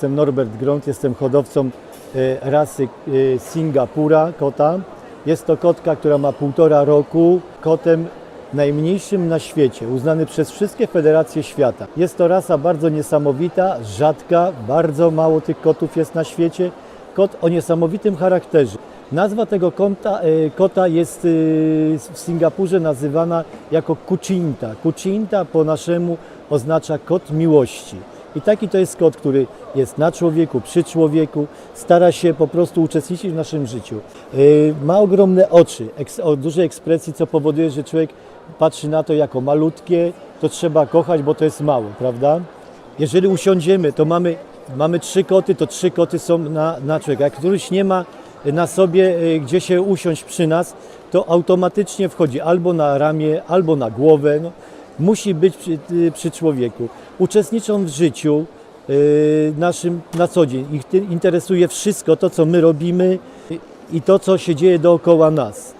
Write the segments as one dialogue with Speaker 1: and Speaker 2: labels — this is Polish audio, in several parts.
Speaker 1: Jestem Norbert Gront, jestem hodowcą e, rasy e, Singapura, kota. Jest to kotka, która ma półtora roku, kotem najmniejszym na świecie, uznany przez wszystkie federacje świata. Jest to rasa bardzo niesamowita, rzadka, bardzo mało tych kotów jest na świecie. Kot o niesamowitym charakterze. Nazwa tego kota, e, kota jest w Singapurze nazywana jako Kucinta. Kucinta po naszemu oznacza kot miłości. I taki to jest kot, który jest na człowieku, przy człowieku, stara się po prostu uczestniczyć w naszym życiu. Yy, Ma ogromne oczy, o dużej ekspresji, co powoduje, że człowiek patrzy na to jako malutkie, to trzeba kochać, bo to jest mało, prawda? Jeżeli usiądziemy, to mamy, mamy trzy koty, to trzy koty są na, na człowieka. Jak któryś nie ma na sobie, y, gdzie się usiąść przy nas, to automatycznie wchodzi albo na ramię, albo na głowę. No, musi być przy, przy człowieku. Uczestniczą w życiu y, naszym na co dzień. Ich interesuje wszystko to, co my robimy i to, co się dzieje dookoła nas.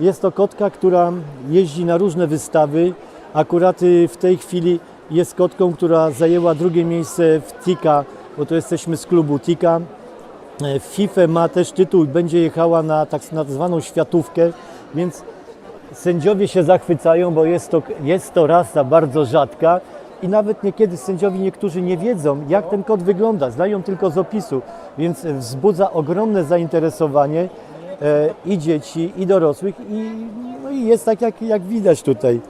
Speaker 1: Jest to kotka, która jeździ na różne wystawy. Akurat y, w tej chwili jest kotką, która zajęła drugie miejsce w TIKA, bo to jesteśmy z klubu TIKA. E, FIFA ma też tytuł, będzie jechała na tak zwaną światówkę, więc sędziowie się zachwycają, bo jest to, jest to rasa bardzo rzadka i nawet niekiedy sędziowie niektórzy nie wiedzą, jak ten kot wygląda, znają tylko z opisu, więc wzbudza ogromne zainteresowanie e, i dzieci, i dorosłych i, no i jest tak, jak, jak widać tutaj.